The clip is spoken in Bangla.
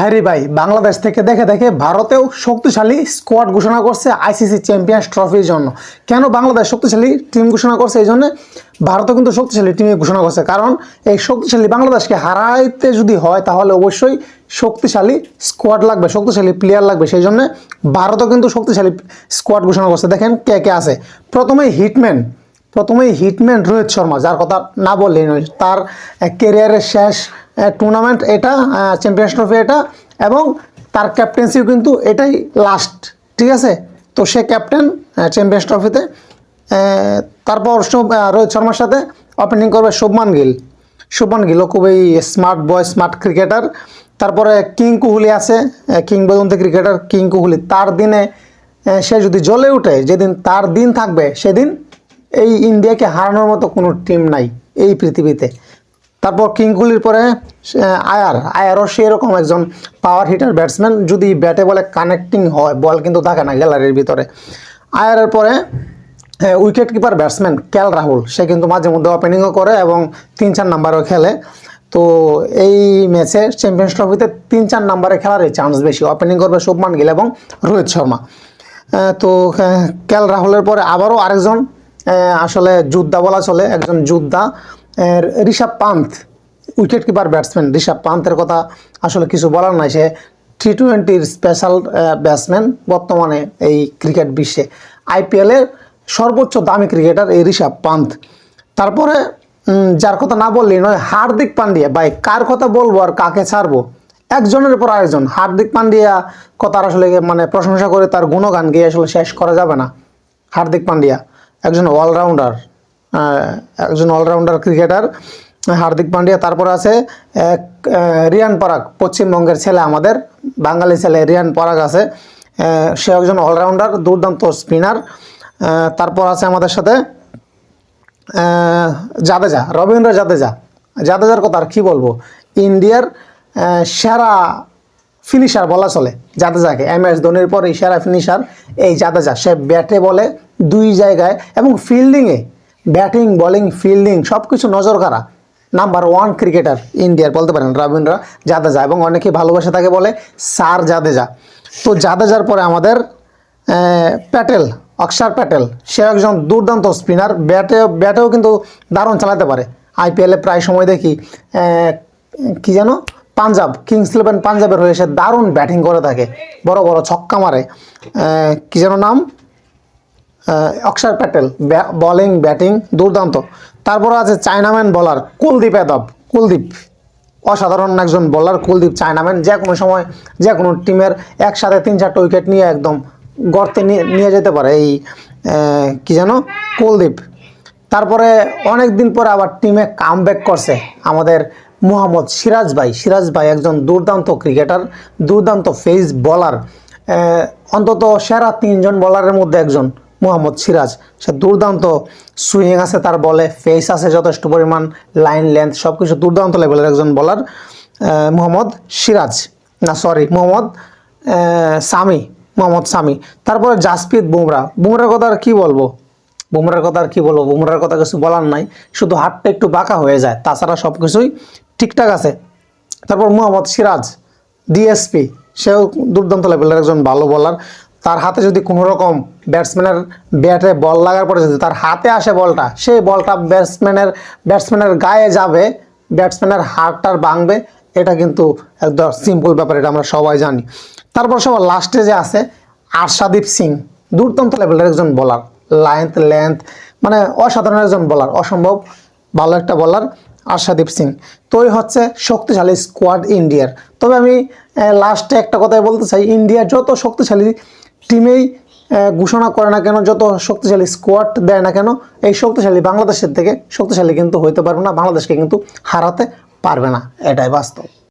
ভাইরে ভাই, বাংলাদেশ থেকে দেখে দেখে ভারতেও শক্তিশালী স্কোয়াড ঘোষণা করছে আইসিসি চ্যাম্পিয়ন্স ট্রফির জন্য। কেন বাংলাদেশ শক্তিশালী টিম ঘোষণা করছে এই জন্য? ভারতও কিন্তু শক্তিশালী টিমে ঘোষণা করছে। কারণ এই শক্তিশালী বাংলাদেশকে হারাইতে যদি হয়, তাহলে অবশ্যই শক্তিশালী স্কোয়াড লাগবে, শক্তিশালী প্লেয়ার লাগবে। সেই জন্য ভারতও কিন্তু শক্তিশালী স্কোয়াড ঘোষণা করছে। দেখেন কে কে আছে। প্রথমেই হিটম্যান প্রথমেই হিটম্যান রোহিত শর্মা, যার কথা না বললেই নয়, তার কেরিয়ারের শেষ টুর্নামেন্ট এটা চ্যাম্পিয়ন্স ট্রফি এটা এবং তার ক্যাপ্টেন্সিও কিন্তু এটাই লাস্ট ঠিক আছে? তো সে ক্যাপ্টেন চ্যাম্পিয়ন্স ট্রফিতে তারপর রোহিত শর্মার সাথে ওপেনিং করবে শুভমান গিল। শুভমান গিলও খুবই স্মার্ট বয় স্মার্ট ক্রিকেটার তারপরে কিং কোহলি আছে কিংবদন্তি ক্রিকেটার কিং কোহলি। তার দিনে সে যদি জ্বলে ওঠে যেদিন তার দিন থাকবে, সেদিন এই ইন্ডিয়াকে হারানোর মতো কোনো টিম নাই এই পৃথিবীতে। তারপর কিং কোহলির পরে আয়ার। আয়ারও সেরকম একজন পাওয়ার হিটার ব্যাটসম্যান যদি ব্যাটে বলে কানেক্টিং হয়, বল কিন্তু থাকে না গ্যালারির ভিতরে। আয়ারের পরে wicket keeper batsman K L Rahul সে কিন্তু মাঝে মধ্যে ওপেনিংও করে এবং তিন চার নাম্বারও খেলে। তো এই ম্যাচে চ্যাম্পিয়ন্স ট্রফিতে তিন চার নাম্বারে খেলার এই চান্স বেশি। ওপেনিং করবে শুভমান গিল এবং রোহিত শর্মা। তো ক্যাল রাহুলের পরে আবারও আরেকজন আসলে যোদ্ধা বলা চলে, একজন যোদ্ধা। Rishabh Pant wicket keeper batsman Rishabh পান্থের কথা আসলে কিছু বলার নাই। সে টি টোয়েন্টির স্পেশাল ব্যাটসম্যান বর্তমানে এই ক্রিকেট বিশ্বে। আইপিএলের সর্বোচ্চ দামি ক্রিকেটার এই ঋষভ পান্থ। তারপরে যার কথা না বললেই নয়, হার্দিক পান্ডিয়া। ভাই, কার কথা বলব আর কাকে ছাড়বো? একজনের পর আরেকজন। হার্দিক পান্ডিয়া কথার আসলে মানে প্রশংসা করে তার গুণগান গিয়ে আসলে শেষ করা যাবে না। হার্দিক পান্ডিয়া, একজন অলরাউন্ডার একজন অলরাউন্ডার ক্রিকেটার, হার্দিক পান্ডিয়া। তারপর আছে, এক রিয়ান পরাগ, পশ্চিমবঙ্গের ছেলে আমাদের, বাঙালি ছেলে রিয়ান পরাগ আছে। সে একজন অলরাউন্ডার, দুর্দান্ত স্পিনার। তারপর আছে আমাদের সাথে জাদেজা, রবীন্দ্র জাদেজা। জাদেজার কথা আর কী বলব? ইন্ডিয়ার সেরা ফিনিশার বলা চলে জাদেজাকে। এম এস ধোনির পরেই সেরা ফিনিশার এই জাদেজা। সে ব্যাটে বলে দুই জায়গায় এবং ফিল্ডিংয়ে ব্যাটিং, বোলিং, ফিল্ডিং সব কিছু নজর কারা নাম্বার ওয়ান ক্রিকেটার ইন্ডিয়ার, বলতে পারেন রবীন্দ্র জাদেজা এবং অনেকে ভালোবাসে তাকে বলে সার জাদেজা। তো জাদেজার পরে আমাদের প্যাটেল অক্ষার প্যাটেল। সে একজন দুর্দান্ত স্পিনার ব্যাটে ব্যাটেও কিন্তু দারুণ চালাতে পারে। আইপিএলে প্রায় সময় দেখি কি যেন? পাঞ্জাব কিংস ইলেভেন পাঞ্জাবের হয়ে সে দারুণ ব্যাটিং করে থাকে। বড় বড় ছক্কা মারে। কী যেন নাম? অক্ষর প্যাটেল বলিং ব্যাটিং দুর্দান্ত। তারপর আছে চায়নাম্যান বলার কুলদীপ যাদব কুলদীপ, অসাধারণ একজন বলার কুলদীপ চায়নাম্যান যে কোনো সময় যে কোনো টিমের একসাথে তিন চারটা উইকেট নিয়ে একদম গর্তে নিয়ে নিয়ে যেতে পারে। এই কি যেন? কুলদীপ। তারপরে অনেক দিন পরে আবার টিমে কাম করছে আমাদের মোহাম্মদ সিরাজ ভাই। সিরাজ ভাই একজন দুর্দান্ত ক্রিকেটার দুর্দান্ত ফেস বলার অন্তত সেরা তিনজন বলারের মধ্যে একজন। মোহাম্মদ সিরাজ। সে দুর্দান্ত সুইং আছে, তার বলে ফেস আছে যথেষ্ট পরিমাণ লাইন লেন্থ সব কিছু দুর্দান্ত লেভেলের একজন বলার মোহাম্মদ সিরাজ। না সরি মোহাম্মদ সামি মোহাম্মদ সামি। তারপরে জাসপ্রীত বুমরা। বুমরার কথা আর কী বলব? বুমরার কথা আর কী বলব? বুমরার কথা কিছু বলার নাই, শুধু হাতটা একটু বাঁকা হয়ে যায়, তাছাড়া সব কিছুই ঠিকঠাক আছে। তারপর মোহাম্মদ সিরাজ ডিএসপি সেও দুর্দান্ত লেভেলের একজন ভালো বলার তার হাতে যদি কোনো রকম ব্যাটসম্যানের ব্যাটে বল লাগার পরে যদি তার হাতে আসে বলটা, সেই বলটা ব্যাটসম্যানের ব্যাটসম্যানের গায়ে যাবে ব্যাটসম্যানের হাড়টার ভাঙবে, এটা কিন্তু একদম সিম্পল ব্যাপার, এটা আমরা সবাই জানি। তারপর সবার লাস্টে যে আছে, আরশাদীপ সিং, দুর্দান্ত লেভেলের একজন বলার লেন্থ লেন্থ মানে অসাধারণ একজন বলার অসম্ভব ভালো একটা বলার আশাদীপ সিং। তো হচ্ছে শক্তিশালী স্কোয়াড ইন্ডিয়ার তবে আমি লাস্টে একটা কথাই বলতে চাই ইন্ডিয়ার যত শক্তিশালী টিমেই ঘোষণা করে না কেন, যত শক্তিশালী স্কোয়াড দেয় না কেন, এই শক্তিশালী বাংলাদেশের থেকে শক্তিশালী কিন্তু হইতে পারবে না, বাংলাদেশকে কিন্তু হারাতে পারবে না, এটাই বাস্তব।